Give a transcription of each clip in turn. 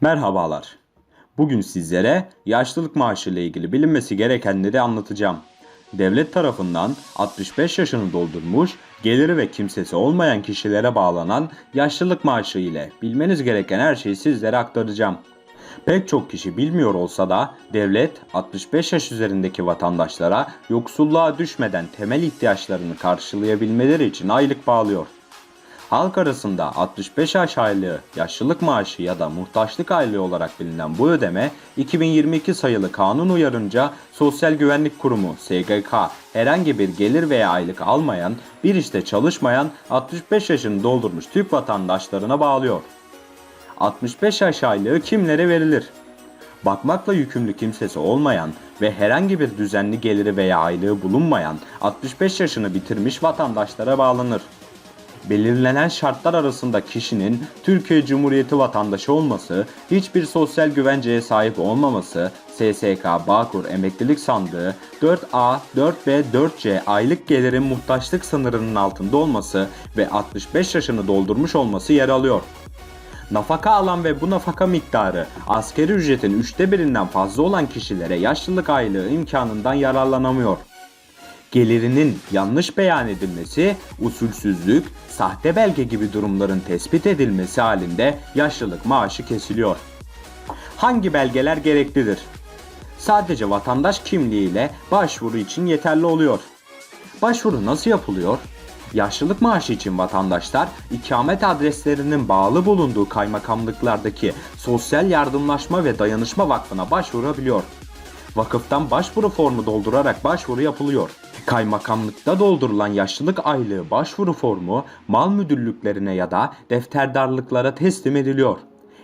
Merhabalar. Bugün sizlere yaşlılık maaşı ile ilgili bilinmesi gerekenleri anlatacağım. Devlet tarafından 65 yaşını doldurmuş, geliri ve kimsesi olmayan kişilere bağlanan yaşlılık maaşı ile bilmeniz gereken her şeyi sizlere aktaracağım. Pek çok kişi bilmiyor olsa da devlet 65 yaş üzerindeki vatandaşlara yoksulluğa düşmeden temel ihtiyaçlarını karşılayabilmeleri için aylık bağlıyor. Halk arasında 65 yaş aylığı, yaşlılık maaşı ya da muhtaçlık aylığı olarak bilinen bu ödeme 2022 sayılı kanun uyarınca Sosyal Güvenlik Kurumu SGK herhangi bir gelir veya aylık almayan, bir işte çalışmayan 65 yaşını doldurmuş Türk vatandaşlarına bağlıyor. 65 yaş aylığı kimlere verilir? Bakmakla yükümlü kimsesi olmayan ve herhangi bir düzenli geliri veya aylığı bulunmayan 65 yaşını bitirmiş vatandaşlara bağlanır belirlenen şartlar arasında kişinin Türkiye Cumhuriyeti vatandaşı olması, hiçbir sosyal güvenceye sahip olmaması, SSK, Bağkur, Emeklilik Sandığı, 4A, 4B, 4C aylık gelirin muhtaçlık sınırının altında olması ve 65 yaşını doldurmuş olması yer alıyor. Nafaka alan ve bu nafaka miktarı askeri ücretin üçte birinden fazla olan kişilere yaşlılık aylığı imkanından yararlanamıyor gelirinin yanlış beyan edilmesi, usulsüzlük, sahte belge gibi durumların tespit edilmesi halinde yaşlılık maaşı kesiliyor. Hangi belgeler gereklidir? Sadece vatandaş kimliğiyle başvuru için yeterli oluyor. Başvuru nasıl yapılıyor? Yaşlılık maaşı için vatandaşlar ikamet adreslerinin bağlı bulunduğu kaymakamlıklardaki Sosyal Yardımlaşma ve Dayanışma Vakfı'na başvurabiliyor. Vakıftan başvuru formu doldurarak başvuru yapılıyor. Kaymakamlıkta doldurulan yaşlılık aylığı başvuru formu mal müdürlüklerine ya da defterdarlıklara teslim ediliyor.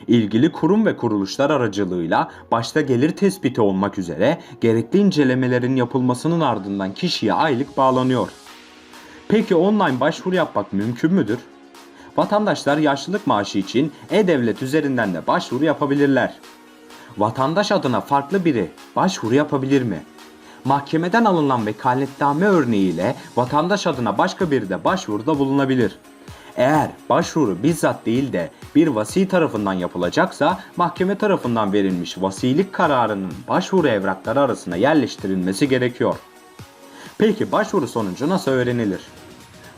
İlgili kurum ve kuruluşlar aracılığıyla başta gelir tespiti olmak üzere gerekli incelemelerin yapılmasının ardından kişiye aylık bağlanıyor. Peki online başvuru yapmak mümkün müdür? Vatandaşlar yaşlılık maaşı için e-devlet üzerinden de başvuru yapabilirler. Vatandaş adına farklı biri başvuru yapabilir mi? Mahkemeden alınan vekaletname örneğiyle vatandaş adına başka biri de başvuruda bulunabilir. Eğer başvuru bizzat değil de bir vasi tarafından yapılacaksa mahkeme tarafından verilmiş vasilik kararının başvuru evrakları arasına yerleştirilmesi gerekiyor. Peki başvuru sonucu nasıl öğrenilir?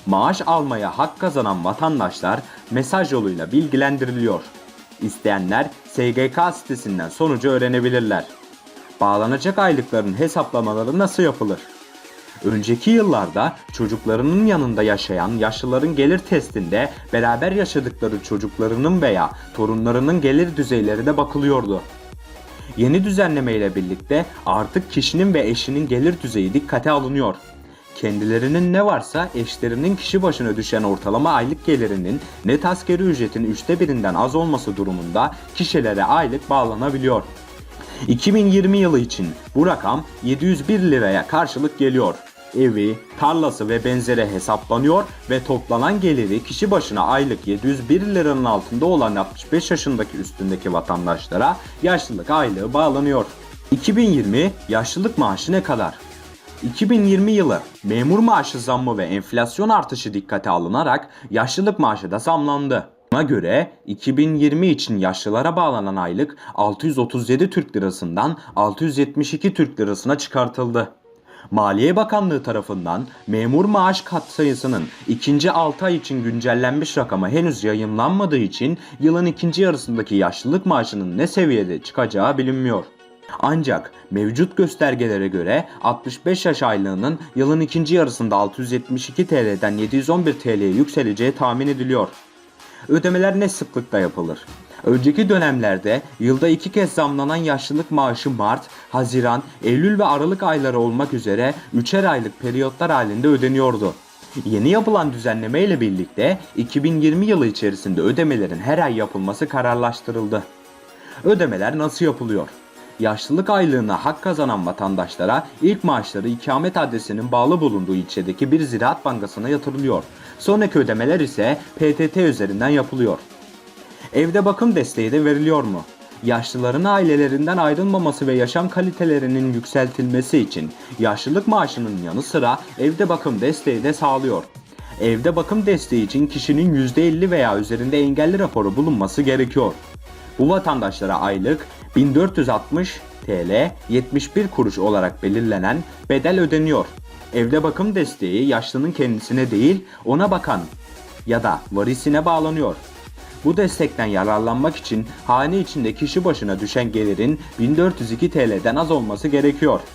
Maaş almaya hak kazanan vatandaşlar mesaj yoluyla bilgilendiriliyor. İsteyenler SGK sitesinden sonucu öğrenebilirler. Bağlanacak aylıkların hesaplamaları nasıl yapılır? Önceki yıllarda çocuklarının yanında yaşayan yaşlıların gelir testinde beraber yaşadıkları çocuklarının veya torunlarının gelir düzeyleri de bakılıyordu. Yeni düzenleme ile birlikte artık kişinin ve eşinin gelir düzeyi dikkate alınıyor. Kendilerinin ne varsa eşlerinin kişi başına düşen ortalama aylık gelirinin net askeri ücretin üçte birinden az olması durumunda kişilere aylık bağlanabiliyor. 2020 yılı için bu rakam 701 liraya karşılık geliyor. Evi, tarlası ve benzeri hesaplanıyor ve toplanan geliri kişi başına aylık 701 liranın altında olan 65 yaşındaki üstündeki vatandaşlara yaşlılık aylığı bağlanıyor. 2020 yaşlılık maaşı ne kadar? 2020 yılı memur maaşı zammı ve enflasyon artışı dikkate alınarak yaşlılık maaşı da zamlandı. Buna göre 2020 için yaşlılara bağlanan aylık 637 Türk Lirası'ndan 672 Türk Lirası'na çıkartıldı. Maliye Bakanlığı tarafından memur maaş katsayısının ikinci 6 ay için güncellenmiş rakamı henüz yayınlanmadığı için yılın ikinci yarısındaki yaşlılık maaşının ne seviyede çıkacağı bilinmiyor. Ancak mevcut göstergelere göre 65 yaş aylığının yılın ikinci yarısında 672 TL'den 711 TL'ye yükseleceği tahmin ediliyor. Ödemeler ne sıklıkla yapılır? Önceki dönemlerde yılda iki kez zamlanan yaşlılık maaşı Mart, Haziran, Eylül ve Aralık ayları olmak üzere üçer aylık periyotlar halinde ödeniyordu. Yeni yapılan düzenleme ile birlikte 2020 yılı içerisinde ödemelerin her ay yapılması kararlaştırıldı. Ödemeler nasıl yapılıyor? Yaşlılık aylığına hak kazanan vatandaşlara ilk maaşları ikamet adresinin bağlı bulunduğu ilçedeki bir ziraat bankasına yatırılıyor. Sonraki ödemeler ise PTT üzerinden yapılıyor. Evde bakım desteği de veriliyor mu? Yaşlıların ailelerinden ayrılmaması ve yaşam kalitelerinin yükseltilmesi için yaşlılık maaşının yanı sıra evde bakım desteği de sağlıyor. Evde bakım desteği için kişinin %50 veya üzerinde engelli raporu bulunması gerekiyor. Bu vatandaşlara aylık 1460 TL 71 kuruş olarak belirlenen bedel ödeniyor. Evde bakım desteği yaşlının kendisine değil ona bakan ya da varisine bağlanıyor. Bu destekten yararlanmak için hane içinde kişi başına düşen gelirin 1402 TL'den az olması gerekiyor.